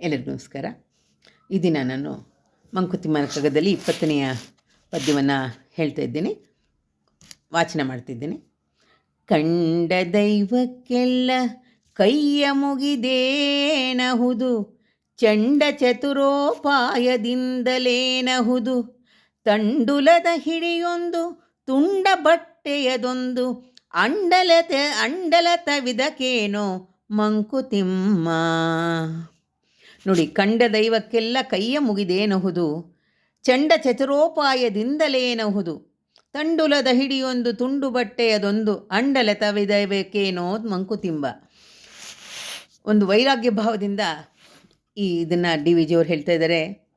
ಎಲ್ಲರಿಗೂ ನಮಸ್ಕಾರ ಈ ದಿನ ನಾನು ಮಂಕುತಿಮ್ಮನ ಕಗ್ಗದಲ್ಲಿ ಇಪ್ಪತ್ತನೆಯ ಪದ್ಯವನ್ನು ಹೇಳ್ತಾ ಇದ್ದೀನಿ. ವಾಚನ ಮಾಡ್ತಿದ್ದೀನಿ. ಕಂಡ ದೈವಕ್ಕೆಲ್ಲ ಕೈಯ ಮುಗಿದೇನಹುದು? ಚಂಡ ಚತುರೋಪಾಯದಿಂದಲೇನಹುದು? ತಂಡುಲದ ಹಿಡಿಯೊಂದು, ತುಂಡ ಬಟ್ಟೆಯದೊಂದು, ಅಂಡಲತೆ ಅಂಡಲತವಿದಕೇನೋ ಮಂಕುತಿಮ್ಮ? ನೋಡಿ, ಕಂಡ ದೈವಕ್ಕೆಲ್ಲ ಕೈಯ ಮುಗಿದೇನಹುದು? ಚಂಡ ಚತುರೋಪಾಯದಿಂದಲೇನಹುದು? ತಂಡುಲದ ಹಿಡಿಯೊಂದು ತುಂಡು ಬಟ್ಟೆಯದೊಂದು ಅಂಡಲ ತವಿದಬೇಕೇನೋ ಮಂಕುತಿಂಬ. ಒಂದು ವೈರಾಗ್ಯ ಭಾವದಿಂದ ಈ ಇದನ್ನು ಡಿ ವಿ ಜಿಯವ್ರು ಹೇಳ್ತಾ ಇದ್ದಾರೆ.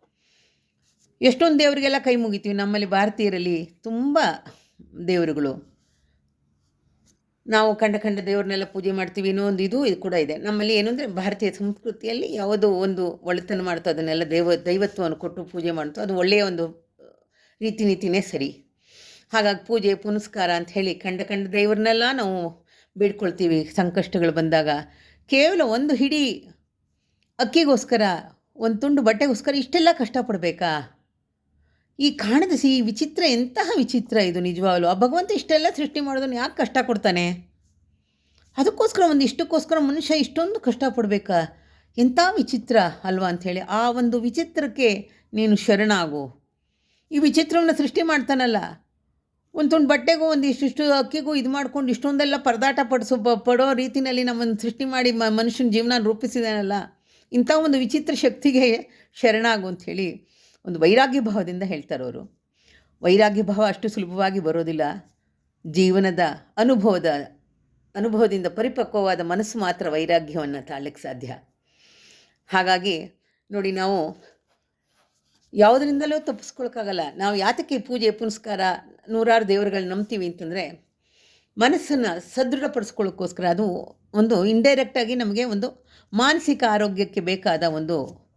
ಎಷ್ಟೊಂದು ದೇವರಿಗೆಲ್ಲ ಕೈ ಮುಗಿತೀವಿ ನಮ್ಮಲ್ಲಿ ಭಾರತೀಯರಲ್ಲಿ. ತುಂಬ ದೇವರುಗಳು. ನಾವು ಕಂಡ ಕಂಡ ದೇವ್ರನ್ನೆಲ್ಲ ಪೂಜೆ ಮಾಡ್ತೀವಿ ಇನ್ನೋ ಒಂದು ಇದು ಇದು ಕೂಡ ಇದೆ. ನಮ್ಮಲ್ಲಿ ಏನು ಅಂದರೆ ಭಾರತೀಯ ಸಂಸ್ಕೃತಿಯಲ್ಲಿ ಯಾವುದೋ ಒಂದು ಒಳಿತನ ಮಾಡ್ತೋ ಅದನ್ನೆಲ್ಲ ದೇವ, ದೈವತ್ವವನ್ನು ಕೊಟ್ಟು ಪೂಜೆ ಮಾಡ್ತೋ ಅದು ಒಳ್ಳೆಯ ಒಂದು ರೀತಿ ನೀತಿನೇ ಸರಿ. ಹಾಗಾಗಿ ಪೂಜೆ, ಪುನಸ್ಕಾರ ಅಂತ ಹೇಳಿ ಕಂಡ ಕಂಡ ದೇವ್ರನ್ನೆಲ್ಲ ನಾವು ಬೇಡ್ಕೊಳ್ತೀವಿ. ಸಂಕಷ್ಟಗಳು ಬಂದಾಗ ಕೇವಲ ಒಂದು ಹಿಡಿ ಅಕ್ಕಿಗೋಸ್ಕರ, ಒಂದು ತುಂಡು ಬಟ್ಟೆಗೋಸ್ಕರ ಇಷ್ಟೆಲ್ಲ ಕಷ್ಟಪಡಬೇಕಾ? ಈ ಕಾಣದ ಸಿ ವಿಚಿತ್ರ, ಎಂತಹ ವಿಚಿತ್ರ ಇದು ನಿಜವಾಗ್ಲು? ಆ ಭಗವಂತ ಇಷ್ಟೆಲ್ಲ ಸೃಷ್ಟಿ ಮಾಡೋದನ್ನು ಯಾಕೆ ಕಷ್ಟ ಕೊಡ್ತಾನೆ? ಅದಕ್ಕೋಸ್ಕರ ಒಂದು ಇಷ್ಟಕ್ಕೋಸ್ಕರ ಮನುಷ್ಯ ಇಷ್ಟೊಂದು ಕಷ್ಟಪಡಬೇಕಾ ಎಂಥ ವಿಚಿತ್ರ ಅಲ್ವಾ ಅಂಥೇಳಿ ಆ ಒಂದು ವಿಚಿತ್ರಕ್ಕೆ ನೀನು ಶರಣಾಗು. ಈ ವಿಚಿತ್ರವನ್ನು ಸೃಷ್ಟಿ ಮಾಡ್ತಾನಲ್ಲ. ಒಂದು ತುಂಡು ಬಟ್ಟೆಗೂ ಒಂದು ಇಷ್ಟಿಷ್ಟು ಅಕ್ಕಿಗೂ ಇದು ಮಾಡ್ಕೊಂಡು ಇಷ್ಟೊಂದೆಲ್ಲ ಪರದಾಟ ಪಡಿಸೋ, ಪಡೋ ರೀತಿಯಲ್ಲಿ ನಮ್ಮನ್ನು ಸೃಷ್ಟಿ ಮಾಡಿ ಮನುಷ್ಯನ ಜೀವನ ರೂಪಿಸಿದಾನಲ್ಲ. ಇಂಥ ಒಂದು ವಿಚಿತ್ರ ಶಕ್ತಿಗೆ ಶರಣಾಗು ಅಂಥೇಳಿ ಒಂದು ವೈರಾಗ್ಯ ಭಾವದಿಂದ ಹೇಳ್ತಾರವರು. ವೈರಾಗ್ಯ ಭಾವ ಅಷ್ಟು ಸುಲಭವಾಗಿ ಬರೋದಿಲ್ಲ. ಜೀವನದ ಅನುಭವದ, ಅನುಭವದಿಂದ ಪರಿಪಕ್ವವಾದ ಮನಸ್ಸು ಮಾತ್ರ ವೈರಾಗ್ಯವನ್ನು ತಾಳಕ್ಕೆ ಸಾಧ್ಯ. ಹಾಗಾಗಿ ನೋಡಿ ನಾವು ಯಾವುದರಿಂದಲೂ ತಪ್ಪಿಸ್ಕೊಳಕ್ಕಾಗಲ್ಲ. ನಾವು ಯಾತಕ್ಕೆ ಪೂಜೆ, ಪುನಸ್ಕಾರ ನೂರಾರು ದೇವರುಗಳನ್ನ ನಂಬ್ತೀವಿ ಅಂತಂದರೆ ಮನಸ್ಸನ್ನು ಸದೃಢಪಡಿಸ್ಕೊಳ್ಳೋಕ್ಕೋಸ್ಕರ ಅದು ಒಂದು ಇಂಡೈರೆಕ್ಟಾಗಿ ನಮಗೆ ಒಂದು ಮಾನಸಿಕ ಆರೋಗ್ಯಕ್ಕೆ ಬೇಕಾದ ಒಂದು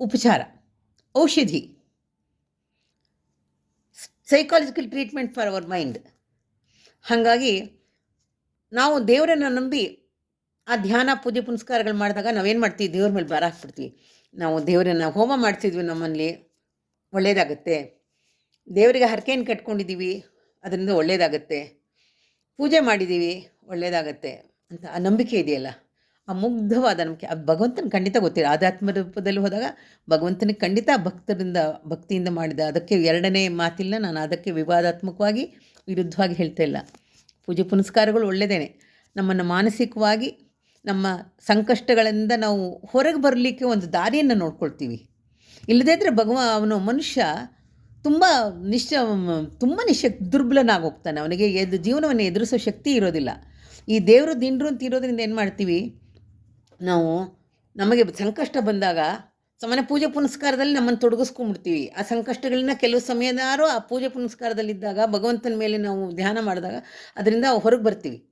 ಉಪಚಾರ. ಔಷಧಿ. Psychological treatment for our mind ಹಾಗಾಗಿ ನಾವು ದೇವರನ್ನು ನಂಬಿ ಆ ಧ್ಯಾನ, ಪೂಜೆ, ಪುನಸ್ಕಾರಗಳು ಮಾಡಿದಾಗ ನಾವೇನು ಮಾಡ್ತೀವಿ? ದೇವ್ರ ಮೇಲೆ ಭಾರ ಹಾಕ್ಬಿಡ್ತೀವಿ. ನಾವು ದೇವರನ್ನು ಹೋಮ ಮಾಡ್ತಿದ್ವಿ ನಮ್ಮಲ್ಲಿ, ಒಳ್ಳೇದಾಗುತ್ತೆ. ದೇವರಿಗೆ ಹರಕೆಯನ್ನು ಕಟ್ಕೊಂಡಿದ್ದೀವಿ ಅದರಿಂದ ಒಳ್ಳೆಯದಾಗತ್ತೆ ಪೂಜೆ ಮಾಡಿದ್ದೀವಿ ಒಳ್ಳೆಯದಾಗತ್ತೆ ಅಂತ ಆ ನಂಬಿಕೆ ಇದೆಯಲ್ಲ? ಆ ಮುಗ್ಧವಾದ ನಂಬಿಕೆ. ಅದು ಭಗವಂತನ ಖಂಡಿತ ಗೊತ್ತಿಲ್ಲ. ಆಧ್ಯಾತ್ಮ ರೂಪದಲ್ಲಿ ಹೋದಾಗ ಭಗವಂತನಿಗೆ ಖಂಡಿತ ಭಕ್ತರಿಂದ, ಭಕ್ತಿಯಿಂದ ಮಾಡಿದ ಅದಕ್ಕೆ ಎರಡನೇ ಮಾತಿಲ್ಲ. ನಾನು ಅದಕ್ಕೆ ವಿವಾದಾತ್ಮಕವಾಗಿ ವಿರುದ್ಧವಾಗಿ ಹೇಳ್ತಾ ಇಲ್ಲ. ಪೂಜೆ ಪುನಸ್ಕಾರಗಳು ಒಳ್ಳೆಯದೇನೆ ನಮ್ಮನ್ನು ಮಾನಸಿಕವಾಗಿ, ನಮ್ಮ ಸಂಕಷ್ಟಗಳಿಂದ ನಾವು ಹೊರಗೆ ಬರಲಿಕ್ಕೆ ಒಂದು ದಾರಿಯನ್ನು ನೋಡ್ಕೊಳ್ತೀವಿ. ಇಲ್ಲದೇ ಇದ್ದರೆ ಭಗವ, ಅವನು ಮನುಷ್ಯ ತುಂಬ ನಿಶ್ಚ, ತುಂಬ ನಿಶಕ್ ದುರ್ಬಲನಾಗಿ ಹೋಗ್ತಾನೆ ಅವನಿಗೆ ಎದು, ಜೀವನವನ್ನು ಎದುರಿಸೋ ಶಕ್ತಿ ಇರೋದಿಲ್ಲ. ಈ ದೇವರು ದಿಂಡ್ರು ಅಂತ ಇರೋದರಿಂದ ಏನು ಮಾಡ್ತೀವಿ? ನಾವು ನಮಗೆ ಸಂಕಷ್ಟ ಬಂದಾಗ ಸಾಮಾನ್ಯ ಪೂಜೆ ಪುನಸ್ಕಾರದಲ್ಲಿ ನಮ್ಮನ್ನು ತೊಡಗಿಸ್ಕೊಂಡ್ಬಿಡ್ತೀವಿ. ಆ ಸಂಕಷ್ಟಗಳನ್ನ ಕೆಲವು ಸಮಯದಾರು ಆ ಪೂಜೆ ಪುನಸ್ಕಾರದಲ್ಲಿದ್ದಾಗ ಭಗವಂತನ ಮೇಲೆ ನಾವು ಧ್ಯಾನ ಮಾಡಿದಾಗ ಅದರಿಂದ ಹೊರಗೆ ಬರ್ತೀವಿ.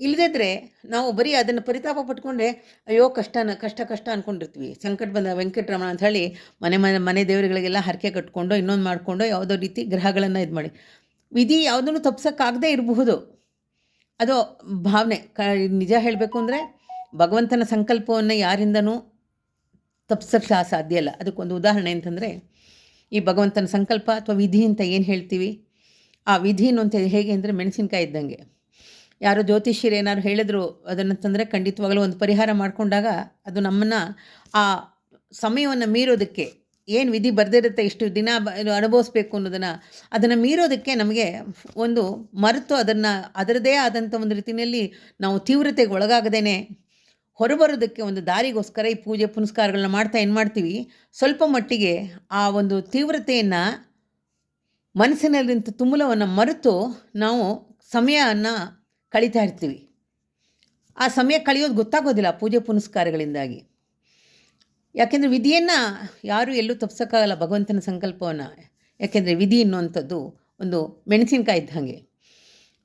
ಇಲ್ಲದಿದ್ದರೆ ನಾವು ಬರೀ ಅದನ್ನು ಪರಿತಾಪ ಪಟ್ಕೊಂಡೆ ಅಯ್ಯೋ ಕಷ್ಟನ ಕಷ್ಟ ಕಷ್ಟ ಅಂದ್ಕೊಂಡಿರ್ತೀವಿ ಸಂಕಟ ಬಂದ ವೆಂಕಟರಮಣ ಅಂತ ಹೇಳಿ ಮನೆ ಮನೆ ಮನೆ ದೇವರುಗಳಿಗೆಲ್ಲ ಹರಕೆ ಕಟ್ಕೊಂಡು ಇನ್ನೊಂದು ಮಾಡಿಕೊಂಡು ಯಾವುದೋ ರೀತಿ ಗ್ರಹಗಳನ್ನು ಇದು ಮಾಡಿ. ವಿಧಿ ಯಾವುದನ್ನು ತಪ್ಸೋಕ್ಕಾಗದೇ ಇರಬಹುದು. ಅದು ಭಾವನೆ. ಕ, ನಿಜ ಹೇಳಬೇಕು ಅಂದರೆ ಭಗವಂತನ ಸಂಕಲ್ಪವನ್ನು ಯಾರಿಂದನೂ ತಪ್ಸಕ್ಕೆ ಸಾಧ್ಯ ಇಲ್ಲ. ಅದಕ್ಕೊಂದು ಉದಾಹರಣೆ ಅಂತಂದರೆ ಈ ಭಗವಂತನ ಸಂಕಲ್ಪ ಅಥವಾ ವಿಧಿ ಅಂತ ಏನು ಹೇಳ್ತೀವಿ? ಆ ವಿಧಿ ಅಂತ ಹೇಗೆ ಅಂದರೆ ಮೆಣಸಿನ್ಕಾಯಿ ಇದ್ದಂಗೆ. ಯಾರೋ ಜ್ಯೋತಿಷ್ಯರು ಏನಾದ್ರು ಹೇಳಿದ್ರು, ಅದನ್ನು ತಂದರೆ ಖಂಡಿತವಾಗಲೂ ಒಂದು ಪರಿಹಾರ ಮಾಡಿಕೊಂಡಾಗ ಅದು ನಮ್ಮನ್ನು ಆ ಸಮಯವನ್ನು ಮೀರೋದಕ್ಕೆ ಏನು ವಿಧಿ ಬರೆದಿರುತ್ತೆ, ಇಷ್ಟು ದಿನ ಅನುಭವಿಸ್ಬೇಕು ಅನ್ನೋದನ್ನು, ಅದನ್ನು ಮೀರೋದಕ್ಕೆ ನಮಗೆ ಒಂದು ಮರೆತು ಅದನ್ನು ಅದರದೇ ಆದಂಥ ಒಂದು ರೀತಿಯಲ್ಲಿ ನಾವು ತೀವ್ರತೆಗೆ ಒಳಗಾಗದೇ ಹೊರಬರೋದಕ್ಕೆ ಒಂದು ದಾರಿಗೋಸ್ಕರ ಈ ಪೂಜೆ ಪುನಸ್ಕಾರಗಳನ್ನ ಮಾಡ್ತಾ ಏನು ಮಾಡ್ತೀವಿ? ಸ್ವಲ್ಪ ಮಟ್ಟಿಗೆ ಆ ಒಂದು ತೀವ್ರತೆಯನ್ನು ಮನಸ್ಸಿನಲ್ಲಿಂತ ತುಮುಲವನ್ನು ಮರೆತು ನಾವು ಸಮಯವನ್ನು ಕಳೀತಾ ಇರ್ತೀವಿ. ಆ ಸಮಯ ಕಳೆಯೋದು ಗೊತ್ತಾಗೋದಿಲ್ಲ ಪೂಜೆ ಪುನಸ್ಕಾರಗಳಿಂದಾಗಿ. ಯಾಕೆಂದರೆ ವಿಧಿಯನ್ನು ಯಾರೂ ಎಲ್ಲೂ ತಪ್ಸೋಕ್ಕಾಗಲ್ಲ ಭಗವಂತನ ಸಂಕಲ್ಪವನ್ನು. ಯಾಕೆಂದರೆ ವಿಧಿ ಅನ್ನುವಂಥದ್ದು ಒಂದು ಮೆಣಸಿನಕಾಯಿ ಇದ್ದಂಗೆ.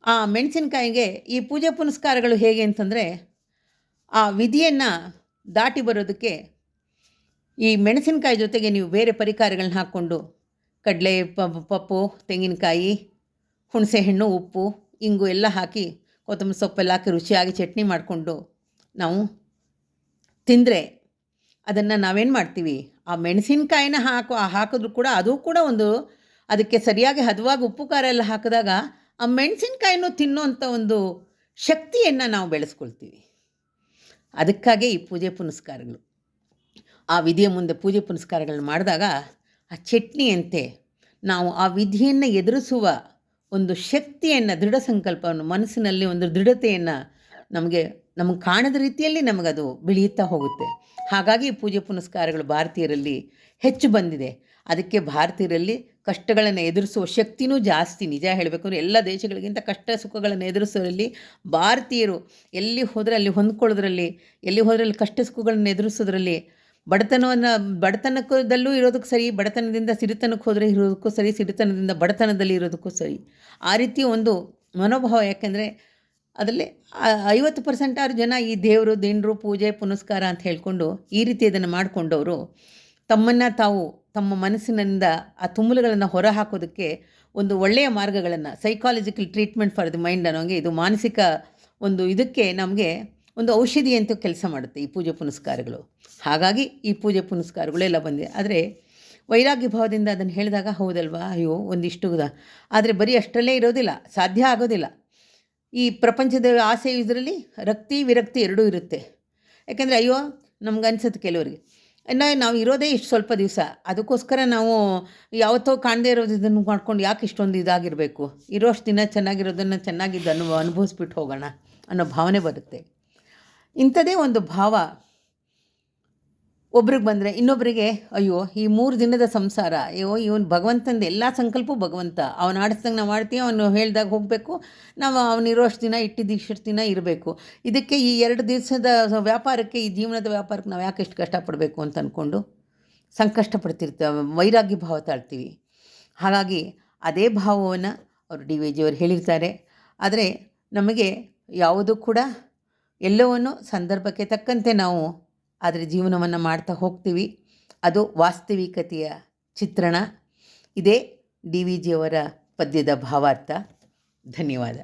ಆ ಮೆಣಸಿನಕಾಯಿಗೆ ಈ ಪೂಜೆ ಪುನಸ್ಕಾರಗಳು ಹೇಗೆ ಅಂತಂದರೆ ಆ ವಿಧಿಯನ್ನು ದಾಟಿ ಬರೋದಕ್ಕೆ ಈ ಮೆಣಸಿನಕಾಯಿ ಜೊತೆಗೆ ನೀವು ಬೇರೆ ಪರಿಕಾರಗಳನ್ನ ಹಾಕ್ಕೊಂಡು ಕಡಲೆ ಪಪ್ಪು, ತೆಂಗಿನಕಾಯಿ ಹುಣಸೆಹಣ್ಣು ಉಪ್ಪು, ಇಂಗು ಎಲ್ಲ ಹಾಕಿ ಕೊತ್ತಂಬರಿ ಸೊಪ್ಪೆಲ್ಲ ಹಾಕಿ ರುಚಿಯಾಗಿ ಚಟ್ನಿ ಮಾಡಿಕೊಂಡು ನಾವು ತಿಂದರೆ ಅದನ್ನು ನಾವೇನು ಮಾಡ್ತೀವಿ? ಆ ಮೆಣಸಿನಕಾಯಿನ ಹಾಕು ಹಾಕಿದ್ರು ಕೂಡ ಅದು ಕೂಡ ಒಂದು ಅದಕ್ಕೆ ಸರಿಯಾಗಿ ಹದವಾಗಿ ಉಪ್ಪು, ಖಾರ ಎಲ್ಲ ಹಾಕಿದಾಗ ಆ ಮೆಣಸಿನ್ಕಾಯಿನೂ ತಿನ್ನೋಂಥ ಒಂದು ಶಕ್ತಿಯನ್ನು ನಾವು ಬೆಳೆಸ್ಕೊಳ್ತೀವಿ. ಅದಕ್ಕಾಗೇ ಈ ಪೂಜೆ ಪುನಸ್ಕಾರಗಳು. ಆ ವಿಧಿಯ ಮುಂದೆ ಪೂಜೆ ಪುನಸ್ಕಾರಗಳನ್ನು ಮಾಡಿದಾಗ ಆ ಚಟ್ನಿಯಂತೆ ನಾವು ಆ ವಿಧಿಯನ್ನು ಎದುರಿಸುವ ಒಂದು ಶಕ್ತಿಯನ್ನು, ದೃಢ ಸಂಕಲ್ಪವನ್ನು, ಮನಸ್ಸಿನಲ್ಲಿ ಒಂದು ದೃಢತೆಯನ್ನು ನಮಗೆ ನಮಗೆ ಕಾಣದ ರೀತಿಯಲ್ಲಿ ನಮಗದು ಬೆಳೆಯುತ್ತಾ ಹೋಗುತ್ತೆ. ಹಾಗಾಗಿ ಪೂಜೆ ಪುನಸ್ಕಾರಗಳು ಭಾರತೀಯರಲ್ಲಿ ಹೆಚ್ಚು ಬಂದಿದೆ. ಅದಕ್ಕೆ ಭಾರತೀಯರಲ್ಲಿ ಕಷ್ಟಗಳನ್ನು ಎದುರಿಸುವ ಶಕ್ತಿನೂ ಜಾಸ್ತಿ. ನಿಜ ಹೇಳಬೇಕು ಅಂದರೆ ಎಲ್ಲ ದೇಶಗಳಿಗಿಂತ ಕಷ್ಟ ಸುಖಗಳನ್ನು ಎದುರಿಸೋದ್ರಲ್ಲಿ ಭಾರತೀಯರು ಎಲ್ಲಿ ಹೋದರೆ ಅಲ್ಲಿ ಹೊಂದ್ಕೊಳ್ಳೋದ್ರಲ್ಲಿ, ಎಲ್ಲಿ ಹೋದ್ರಲ್ಲಿ ಕಷ್ಟ ಸುಖಗಳನ್ನು ಎದುರಿಸೋದ್ರಲ್ಲಿ ಬಡತನವನ್ನು, ಬಡತನಕ್ಕದಲ್ಲೂ ಇರೋದಕ್ಕೆ ಸರಿ, ಬಡತನದಿಂದ ಸಿರಿತನಕ್ಕೆ ಹೋದರೆ ಇರೋದಕ್ಕೂ ಸರಿ, ಸಿರಿತನದಿಂದ ಬಡತನದಲ್ಲಿ ಇರೋದಕ್ಕೂ ಸರಿ. ಆ ರೀತಿ ಒಂದು ಮನೋಭಾವ ಯಾಕೆಂದರೆ ಅದರಲ್ಲಿ ಐವತ್ತು ಪರ್ಸೆಂಟ್ ಆರು ಜನ ಈ ದೇವರು, ದಿಂಡ್ರು, ಪೂಜೆ, ಪುನಸ್ಕಾರ ಅಂತ ಹೇಳಿಕೊಂಡು ಈ ರೀತಿ ಇದನ್ನು ಮಾಡಿಕೊಂಡವರು. ತಮ್ಮನ್ನು ತಾವು ತಮ್ಮ ಮನಸ್ಸಿನಿಂದ ಆ ತುಮುಲುಗಳನ್ನು ಹೊರ ಹಾಕೋದಕ್ಕೆ ಒಂದು ಒಳ್ಳೆಯ ಮಾರ್ಗಗಳನ್ನು psychological treatment for the mind ಅನ್ನೋಂಗೆ ಇದು ಮಾನಸಿಕ ಒಂದು ಇದಕ್ಕೆ ನಮಗೆ ಒಂದು ಔಷಧಿ ಅಂತ ಕೆಲಸ ಮಾಡುತ್ತೆ ಈ ಪೂಜೆ ಪುನಸ್ಕಾರಗಳು. ಹಾಗಾಗಿ ಈ ಪೂಜೆ ಪುನಸ್ಕಾರಗಳೆಲ್ಲ ಬಂದಿದೆ. ಆದರೆ ವೈರಾಗ್ಯ ಭಾವದಿಂದ ಅದನ್ನು ಹೇಳಿದಾಗ ಹೌದಲ್ವಾ? ಅಯ್ಯೋ, ಒಂದಿಷ್ಟು ಆದರೆ ಬರೀ ಅಷ್ಟರಲ್ಲೇ ಇರೋದಿಲ್ಲ, ಸಾಧ್ಯ ಆಗೋದಿಲ್ಲ. ಈ ಪ್ರಪಂಚದ ಆಸೆ ಇದರಲ್ಲಿ ರಕ್ತಿ ವಿರಕ್ತಿ ಎರಡೂ ಇರುತ್ತೆ. ಯಾಕೆಂದರೆ ಅಯ್ಯೋ ನಮ್ಗೆ ಅನ್ಸುತ್ತೆ ಕೆಲವರಿಗೆ. ನಾವು ಇರೋದೇ ಇಷ್ಟು ಸ್ವಲ್ಪ ದಿವಸ. ಅದಕ್ಕೋಸ್ಕರ ನಾವು ಯಾವತ್ತೋ ಕಾಣದೇ ಇರೋದು ಇದನ್ನು ಮಾಡ್ಕೊಂಡು ಯಾಕೆ ಇಷ್ಟೊಂದು ಇದಾಗಿರಬೇಕು? ಇರೋಷ್ಟು ದಿನ ಚೆನ್ನಾಗಿರೋದನ್ನು ಚೆನ್ನಾಗಿದ್ದು ಅನುಭವ ಅನುಭವಿಸ್ಬಿಟ್ಟು ಹೋಗೋಣ ಅನ್ನೋ ಭಾವನೆ ಬರುತ್ತೆ. ಇಂಥದೇ ಒಂದು ಭಾವ. ಒಬ್ರಿಗೆ ಬಂದರೆ ಇನ್ನೊಬ್ಬರಿಗೆ ಅಯ್ಯೋ, ಈ ಮೂರು ದಿನದ ಸಂಸಾರ, ಅಯ್ಯೋ, ಇವನು ಭಗವಂತಂದು ಎಲ್ಲ ಸಂಕಲ್ಪ ಭಗವಂತ. ಅವನು ಆಡಿಸ್ದಂಗೆ ನಾವು ಆಡ್ತೀವಿ, ಅವನು ಹೇಳ್ದಾಗ ಹೋಗಬೇಕು. ನಾವು ಅವನಿರೋಷ್ಟು ದಿನ ಇಟ್ಟಿದ್ದು ಇಷ್ಟು ದಿನ ಇರಬೇಕು. ಇದಕ್ಕೆ ಈ ಎರಡು ದಿವಸದ ವ್ಯಾಪಾರಕ್ಕೆ, ಈ ಜೀವನದ ವ್ಯಾಪಾರಕ್ಕೆ ನಾವು ಯಾಕೆ ಇಷ್ಟು ಕಷ್ಟಪಡಬೇಕು? ಅಂತ ಅಂದ್ಕೊಂಡು ಸಂಕಷ್ಟ ಪಡ್ತಿರ್ತೇವೆ ವೈರಾಗ್ಯ ಭಾವ ತಾಳ್ತೀವಿ. ಹಾಗಾಗಿ ಅದೇ ಭಾವವನ್ನು ಅವರು ಡಿ ವಿ ಜಿಯವರು ಹೇಳಿರ್ತಾರೆ. ಆದರೆ ನಮಗೆ ಯಾವುದೂ ಕೂಡ ಎಲ್ಲವನ್ನು ಸಂದರ್ಭಕ್ಕೆ ತಕ್ಕಂತೆ ನಾವು ಆದರೆ ಜೀವನವನ್ನು ಮಾಡ್ತಾ ಹೋಗ್ತೀವಿ. ಅದು ವಾಸ್ತವಿಕತೆಯ ಚಿತ್ರಣ. ಇದೇ ಡಿ ವಿ ಜಿಯವರ ಪದ್ಯದ ಭಾವಾರ್ಥ. ಧನ್ಯವಾದ.